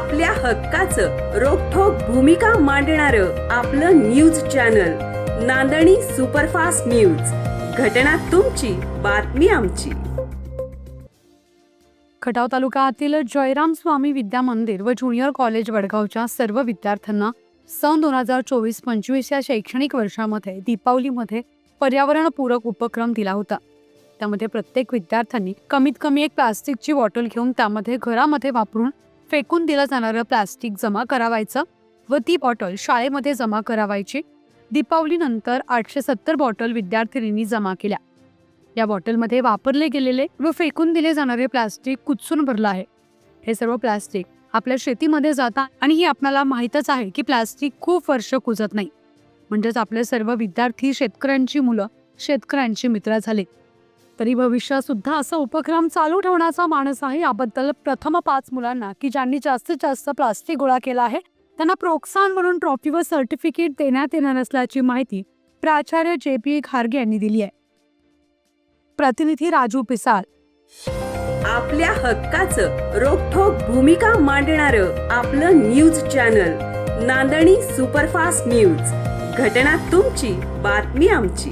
आपल्या हक्काचं रोखोक भूमिका मांडणार आपलं न्यूज चॅनल नांदणी सुपरफास्ट न्यूज. घटना तुमची बातमी आमची. खटाव तालुक्यातील जयराम स्वामी विद्या मंदिर व ज्युनियर कॉलेज वडगावच्या सर्व विद्यार्थ्यांना सन दोन हजार चोवीस पंचवीस या शैक्षणिक वर्षामध्ये दीपावलीमध्ये पर्यावरणपूरक उपक्रम दिला होता. त्यामध्ये प्रत्येक विद्यार्थ्यांनी कमीत कमी एक प्लास्टिकची बॉटल घेऊन त्यामध्ये घरामध्ये वापरून फेकून दिलं जाणारं प्लास्टिक जमा करावायचं व ती बॉटल शाळेमध्ये जमा करावायची. दीपावलीनंतर आठशे सत्तर बॉटल विद्यार्थिनींनी जमा केल्या. या बॉटलमध्ये वापरले गेलेले व फेकून दिले जाणारे प्लास्टिक कुचून भरलं आहे. हे सर्व प्लास्टिक आपल्या शेतीमध्ये जातात आणि ही आपल्याला माहीतच आहे की प्लास्टिक खूप वर्ष कुजत नाही. म्हणजेच आपले सर्व विद्यार्थी शेतकऱ्यांची मुलं शेतकऱ्यांची मित्र झाले. तरी भविष्यात सुद्धा असा उपक्रम चालू ठेवण्याचा मानस आहे याबद्दल प्रथम पाच मुलांना की ज्यांनी जास्तीत जास्त प्लास्टिक गोळा केला आहे त्यांना प्रोत्साहन म्हणून ट्रॉफी व सर्टिफिकेट देण्यात येणार असल्याची माहिती प्राचार्य जे पी खारगे यांनी दिली आहे. प्रतिनिधी राजू पिसाळ. आपल्या हक्काचं रोखोक भूमिका मांडणार आपलं न्यूज चॅनल नांदणी सुपरफास्ट न्यूज. घटना तुमची बातमी आमची.